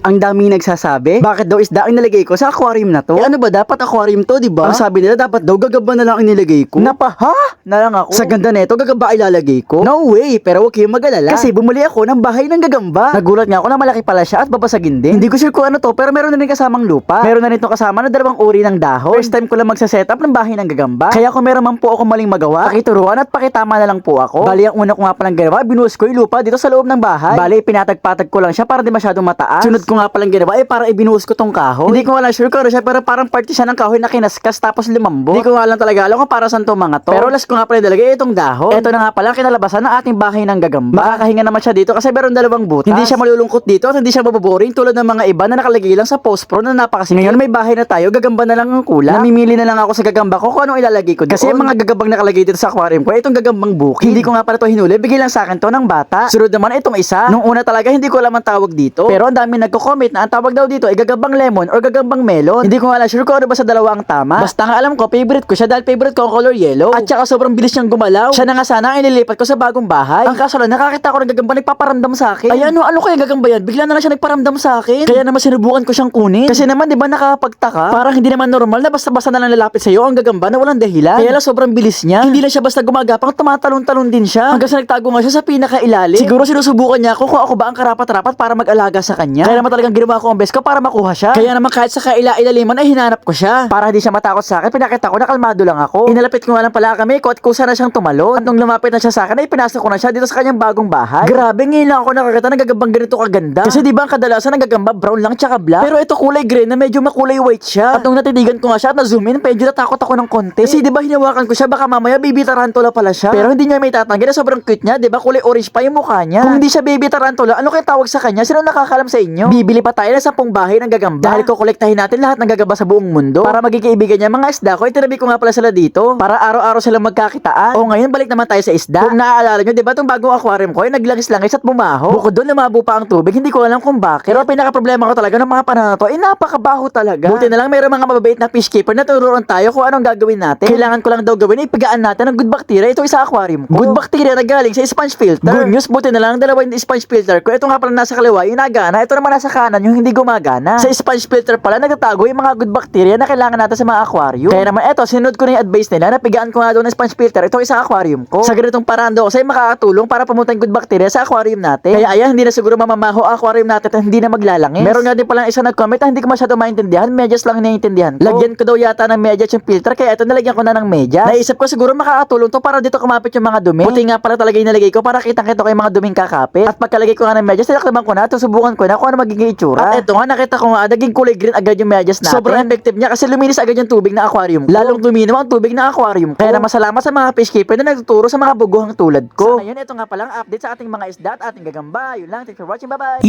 Ang daming nagsasabi, bakit daw isda ang nilagay ko sa aquarium na to? Eh ano ba, dapat aquarium to, di ba? Ang sabi nila, dapat daw gagamba na lang ang nilagay ko. Napa, ha? Na lang ako. Sa ganda nito, gagamba ilalagay ko? No way, pero huwag kayong mag-alala. Kasi bumuli ako ng bahay ng gagamba. Nagulat nga ako na malaki pala siya at babasagin din. Hindi ko sure kung ano to, pero meron na rin kasamang lupa. Meron na rin to kasama na dalawang uri ng dahon. First time ko lang magsa-setup ng bahay ng gagamba. Kaya kung meron man po ako maling magawa, pakituruan at pakitama na lang po ako. Bali, ang una ko nga palang ginawa, binuhos ko yung lupa dito sa loob ng bahay. Bali, pinatag-patag ko lang siya para di masyadong mataas. Sunod ko nga palang ginawa, eh para ibinuhos ko tong kahoy. Hindi ko nga lang sure kung ano siya, pero parang party siya ng kahoy na kinaskas tapos lumambo. Hindi ko nga lang talaga alam kung para saan to mga to. Pero last ko nga pala nilagay itong dahon. Ito na nga pala kinalabasan ng ating bahay ng gagamba. Makakahinga naman siya dito kasi meron dalawang butas. Hindi siya malulungkot dito at hindi siya maboboring tulad ng mga iba na nakalagay lang sa post pro na napakasin. Ngayon may bahay na tayo, gagamba na lang ang kulang. Namimili na lang ako sa gagamba ko kung anong ilalagay ko doon. Kasi yung mga gagambang nakalagay dito sa aquarium ko, itong gagambang bukid. Hindi ko nga pala to hinuli, bigay lang sa akin to ng bata. Sunod naman itong isa. Nung una talaga hindi ko alam ang tawag dito. Pero ang dami nagko-comment na ang tawag daw dito ay gagambang lemon or gagambang melon. Hindi ko nga sure kung ano ba sa dalawa ang tama. Basta nga alam ko, favorite ko siya dahil favorite ko ang color yellow. At saka sobrang bilis niyang gumalaw. Siya na nga sana ang inilipat ko sa bagong bahay. Ang kaso lang, nakakita ko ng gagamba nagpaparamdam sa akin. Ay ano, ano kaya gagamba yan? Bigla na lang siya nagparamdam sa akin. Kaya naman sinubukan ko siyang kunin. Kasi naman, di ba nakakapagtaka? Parang hindi naman normal na basta-basta na lang lalapit sa'yo ang gagamba na walang dahilan. Kaya lang sobrang bilis niya. Hindi lang siya basta gumagapang, tumatalon-talon din siya. Hanggang sa nagtago nga siya sa pinakailalim. Siguro sinusubukan niya ako kung ako ba ang karapat-rapat para mag-alaga sa kanya. Kaya talagang ginawa ko ang best ko para makuha siya. Kaya naman kahit sa kaila-ilaliman ay hinanap ko siya. Para hindi siya matakot sa akin, pinakita ko na kalmado lang ako. Inalapit ko nga lang pala kami, ko at kusa na siyang tumalon. At nung lumapit na siya sa akin, ay pinasok ko na siya dito sa kanyang bagong bahay. Grabe, ngayon lang ako nakakita ng gagambang ganito kaganda. Kasi di ba ang kadalasan ng gagamba brown lang tsaka black. Pero ito kulay green na medyo makulay white siya. At nung natitigan ko nga siya at na-zoom in, medyo natakot ako ng konti. Kasi di ba hinawakan ko siya, baka mamaya baby tarantula pala siya. Pero hindi niya may tatanggi na sobrang cute niya, di ba kulay orange pa yung mukha niya. Kung hindi siya baby tarantula, ano kaya tawag sa kanya? Sino nakakalam sa inyo? Bibili pa tayo ng sampung bahay ng gagamba. Dahil ko kolektahin natin lahat ng gagamba sa buong mundo. Para maging kaibigan niya mga isda ko, itinabi ko nga pala sila dito. Para araw-araw silang magkakitaan. O ngayon, balik naman tayo sa isda. Kung naaalala nyo, di ba itong bagong aquarium ko ay naglangis-langis at bumaho. Bukod doon, lumabo pa ang tubig. Hindi ko alam kung bakit. Pero ang pinaka-problema ko talaga ng mga panahon na to, ay napakabaho talaga. Buti na lang mayroong mga mababait na fish keeper na turuan tayo kung anong gagawin natin. Kailangan ko lang daw gawin ay pigaan natin ng good bacteria. Ito isa aquarium ko. Good bacteria na galing sa sponge filter. Good news, buti na lang dalawa yung sponge filter ko. Ito nga pala nasa kaliwa, yung nagana. Ito naman nasa kanan, yung hindi gumagana. Sa sponge filter pala, nagtatago yung mga good bacteria na kailangan natin sa mga aquarium. Kaya naman eto, sinunod ko na yung advice nila na pigaan ko nga daw ng sponge filter. Ito isang aquarium ko. Sa ganitong paraan daw, kasi makakatulong para pamunta yung good bacteria sa aquarium natin. Kaya ayan, hindi na siguro mamamaho aquarium natin at hindi na maglalangis. Meron nga din pala isang nag-comment na hindi ko masyado maintindihan. Medyas lang naiintindihan ko. Lagyan ko daw yata ng medyas yung filter, kaya ito nalagyan ko na ng medyas. Naisip ko siguro makakatulong to para dito kumapit yung mga dumi. Buti nga pala talaga yung nilagay ko para kitang-kita ko yung mga duming kakapit. At pagkalagay ko nga ng medyas, tinakdaban ko na, at susubukan ko na kung ano magiging itsura. At eto nga, nakita ko nga, naging kulay green agad yung medyas natin. Sobrang effective niya kasi luminis agad yung tubig na aquarium ko. Lalong luminaw ang tubig na aquarium ko. Kaya na masalamat sa mga fish keeper na nagtuturo sa mga buguhang tulad ko. So ngayon, ito nga palang update sa ating mga isda at ating gagamba. Yun lang, thanks for watching, bye-bye!